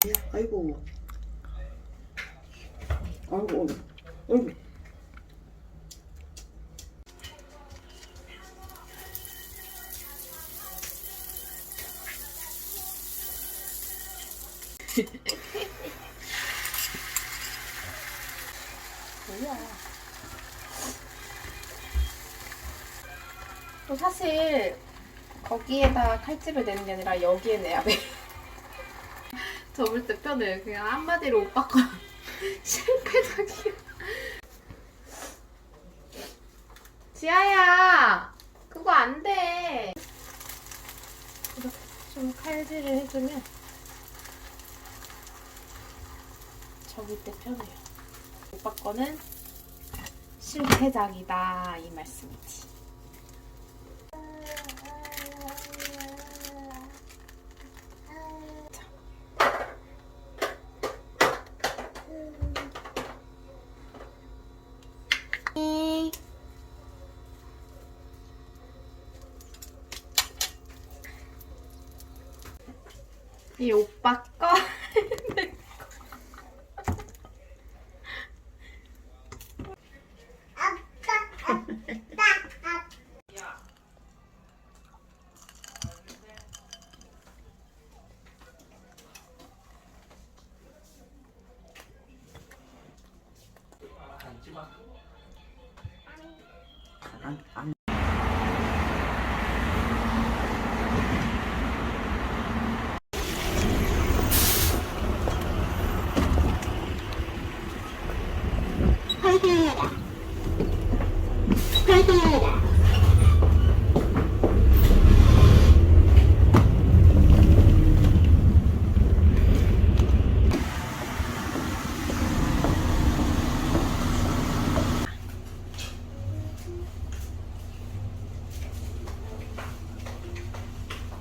아이고. 아이고, 아이고. 아이고. 또 사실 거기에다 칼집을 내는 게 아니라 여기에 내야 돼. 접을 때 편해. 그냥 한마디로 오빠 거 실패작이야. 지아야, 그거 안 돼. 이렇게 좀 칼질을 해주면 접을 때 편해요. 오빠 거는 실패작이다 이 말씀이지. 이 오빠 거.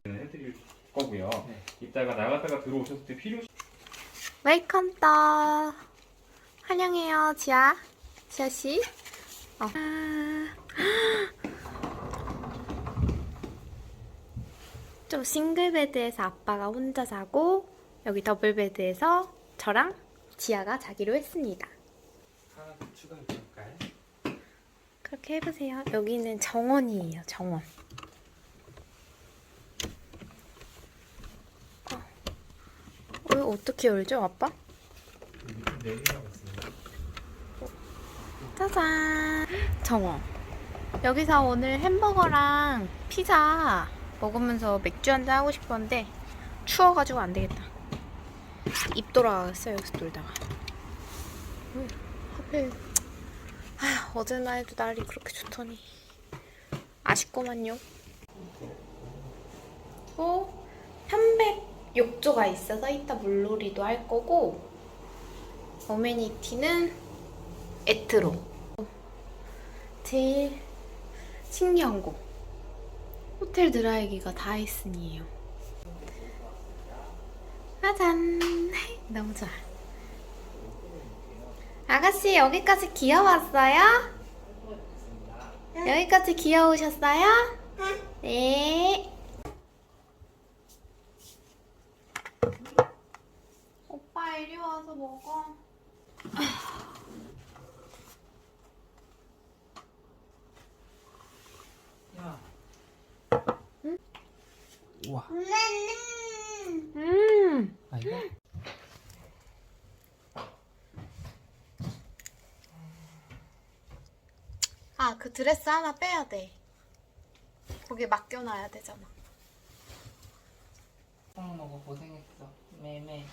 해드릴 거고요. 이따가 나갔다가 들어오셨을 때 필요 웰컴 더 환영해요 지아 지아 씨. 어. 좀 싱글 베드에서 아빠가 혼자 자고 여기 더블 베드에서 저랑 지아가 자기로 했습니다. 하나 더 추가해 줄까요? 그렇게 해보세요. 여기는 정원이에요. 정원. 어, 어, 어떻게 열죠, 아빠? 있습니다. 짜잔 정원 여기서 오늘 햄버거랑 피자 먹으면서 맥주 한잔 하고 싶었는데 추워가지고 안 되겠다. 입 돌아갔어요 여기서 놀다가. 음, 하필. 아휴 어제나 해도 날이 그렇게 좋더니. 아쉽구만요. 또 편백 욕조가 있어서 이따 물놀이도 할 거고 어메니티는 에트로 제일 신기한 곳 호텔 드라이기가 다이슨이에요. 짜잔. 너무 좋아. 아가씨 여기까지 귀여웠어요? 여기까지 귀여우셨어요? 네. 오빠 이리 와서 먹어 우와. 음 아 이거? 아, 그 드레스 하나 빼야 돼. 거기 맡겨놔야 되잖아. 콩 먹어 고생했어 매매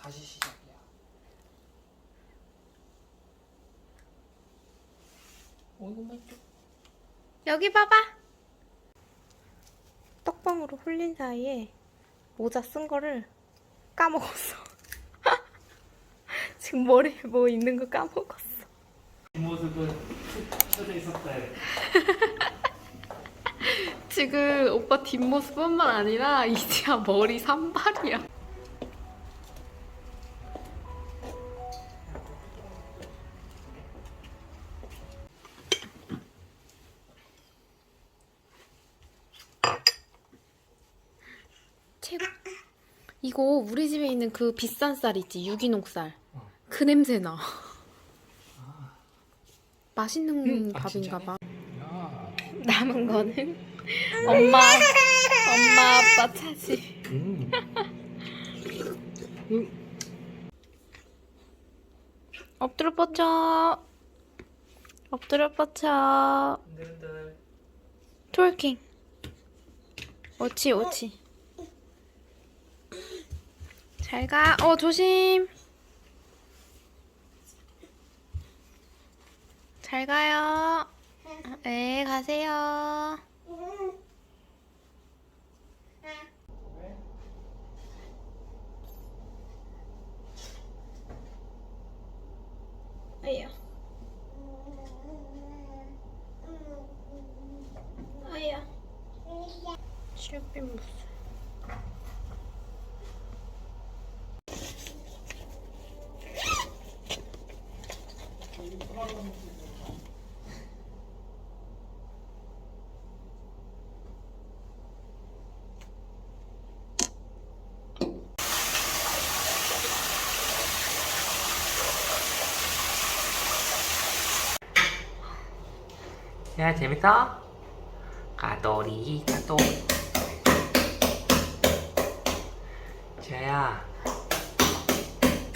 다시 시작이야 어이구만 좀 여기 봐봐. 떡방으로 흘린 사이에 모자 쓴 거를 까먹었어. 지금 머리에 뭐 있는 거 까먹었어. 뒷모습은 쳐져 있었어요. 지금 오빠 뒷모습뿐만 아니라 이제야 머리 산발이야. 그 비싼 쌀 있지 유기농 쌀. 어. 그 냄새 나. 아. 맛있는 음, 아, 밥인가 진짜네? 봐. 야. 남은 거는 엄마 엄마 아빠 차지. 음. 엎드려 뻗쳐. 엎드려 뻗쳐. 흔들흔들. 트월킹. 옳지 옳지. 잘 가. 어 조심. 잘 가요. 네 가세요. 아야. 아야. 실비 무슨? 야 재밌어? 가돌이 가돌.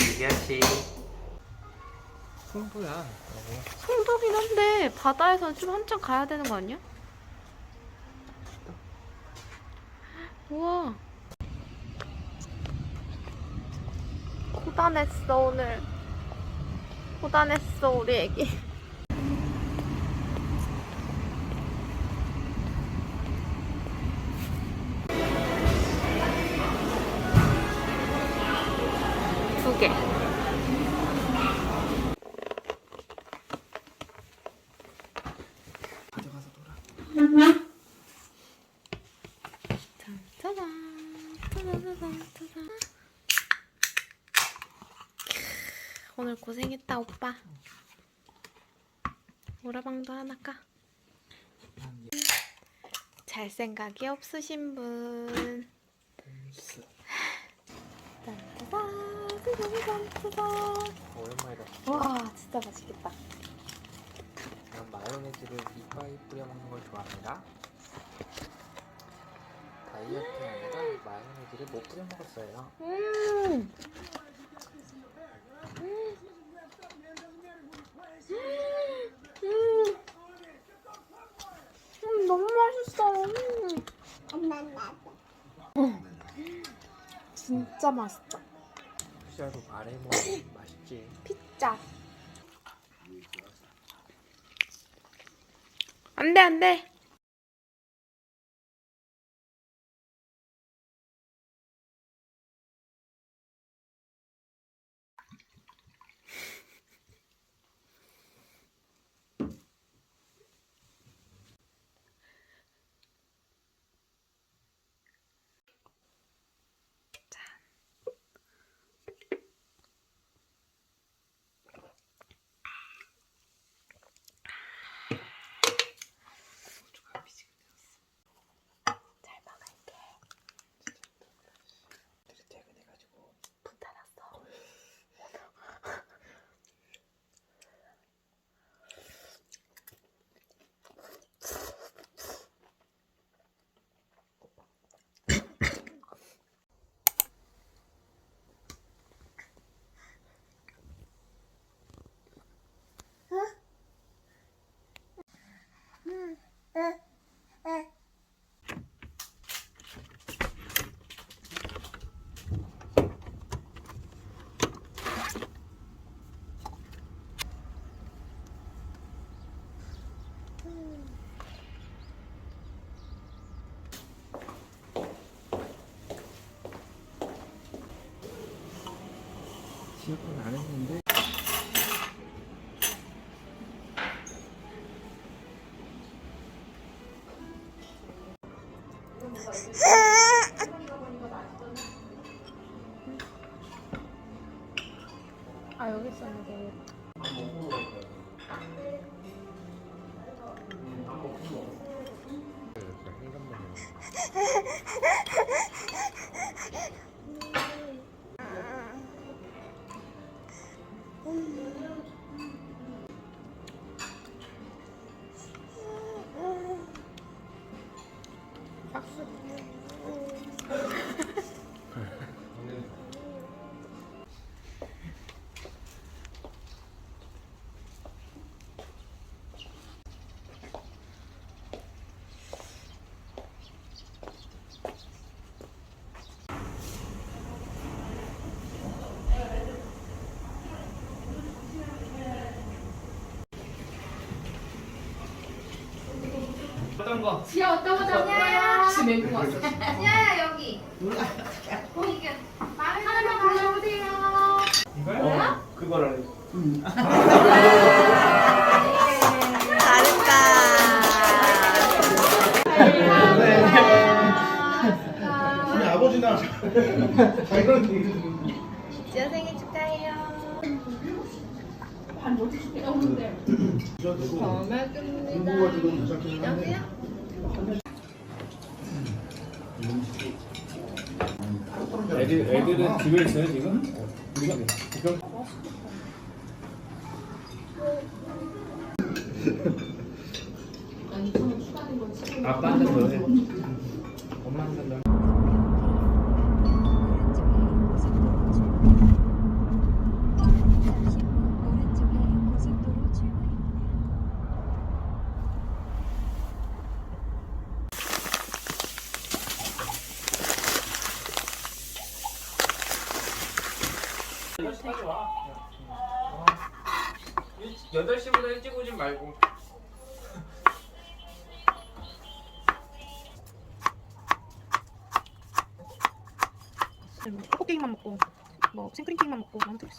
이겨씨. 승부야. 여보. 송도긴 한데 바다에서는 좀 한참 가야 되는 거 아니야? 우와. 고단했어 오늘. 고단했어 우리 애기. 두 개. 가져가서 놀아. 짜잔. 짜자자잔, 짜잔. 오늘 고생했다 오빠. 오라방도 하나 까. 난잘 생각이 없으신 분. 스 짜잔, 짜잔. 오랜만이다. 와 진짜 맛있겠다. 난 마요네즈를 이빨에 뿌려 먹는 걸 좋아합니다. 다이어트 하느라 마요네즈를 못 뿌려 먹었어요. 음. 음. 음, 너무 맛있어. 음. 진짜 맛있다. 피자도 말해 먹으면 맛있지. 피자. 안 돼, 안 돼. 시작은 안 했는데 아 여기 있었는데. 어떤 거? 지아 어떤 거 잡냐? 지금 맹구 왔어. 지아야 여기. 거기 하나만 골라보세요. 이거요? 그거를. 우리 아버지나 자기랑 지아 생일. 공부가 지금 괜찮긴 한데. 애들 애들은 집에 있어요 지금? 아빠 한잔 더 해. 엄마 한잔 더. 해. 여덟 시보다 일찍 오지 말고. 초코 케이크만 먹고 뭐 생크림 케이크만 먹고 너무 좋겠어.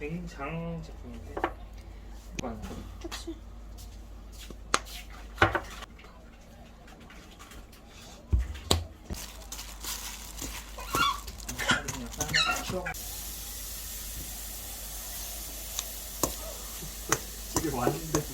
굉장 제품인데. 이건 집에 왔는데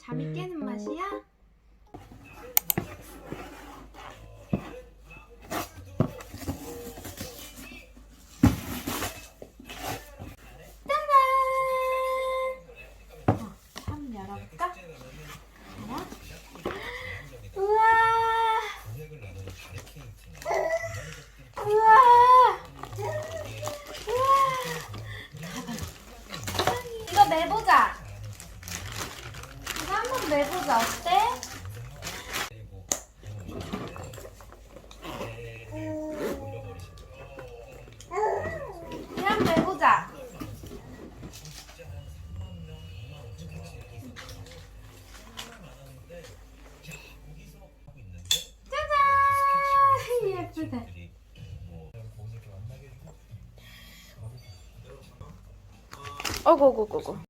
잠이 깨는 맛이야? 짜잔! 어, 한번 열어볼까? 하나. 우와! 우와! 이거 매보자. 이거 한번 매보자. 어때? 이거 한번 매보자. 짜잔! 예쁘다. 어고고고고.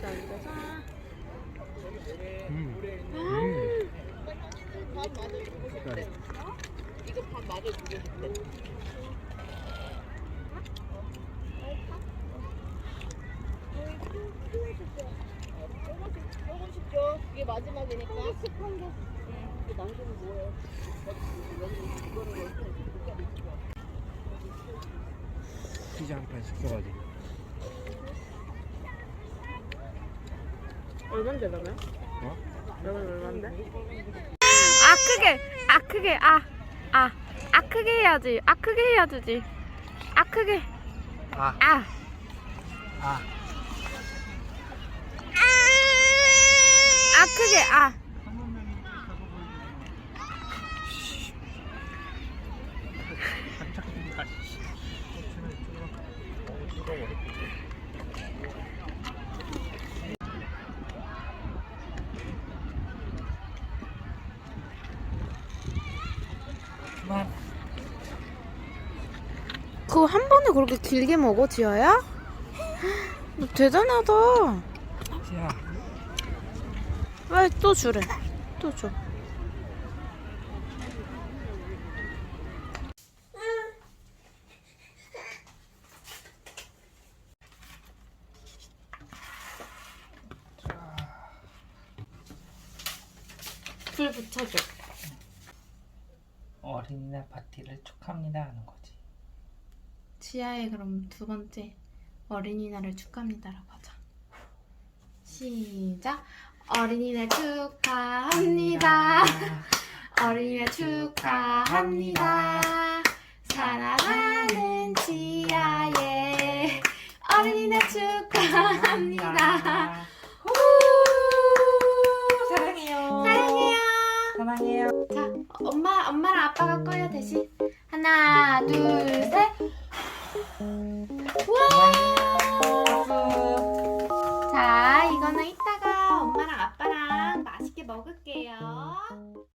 짜잔 짠짜잔 피자 한 판 시켜가지고 얼만데 라면? 어? 라면 얼만데? 아 크게. 아 크게. 아아아 아, 크게 해야지. 아 크게 해야 되지. 아 크게. 아. 아. 아. 아 크게. 아 그거 한 번에 그렇게 길게 먹어 지아야? 너 대단하다 야왜또 주래 또 줘. 불 붙여줘. 어린이날 파티를 축하합니다 하는 거지. 지아의 그럼 두 번째 어린이날을 축하합니다라고 하자. 시작. 어린이날 축하합니다. 어린이날 축하합니다. 사랑하는 지아의 어린이날 축하합니다. 우! 사랑해요. 사랑해요. 사랑해요. 자, 엄마, 엄마랑 아빠가 꺼요 대신. 하나, 둘, 우와! 자, 이거는 이따가 엄마랑 아빠랑 맛있게 먹을게요.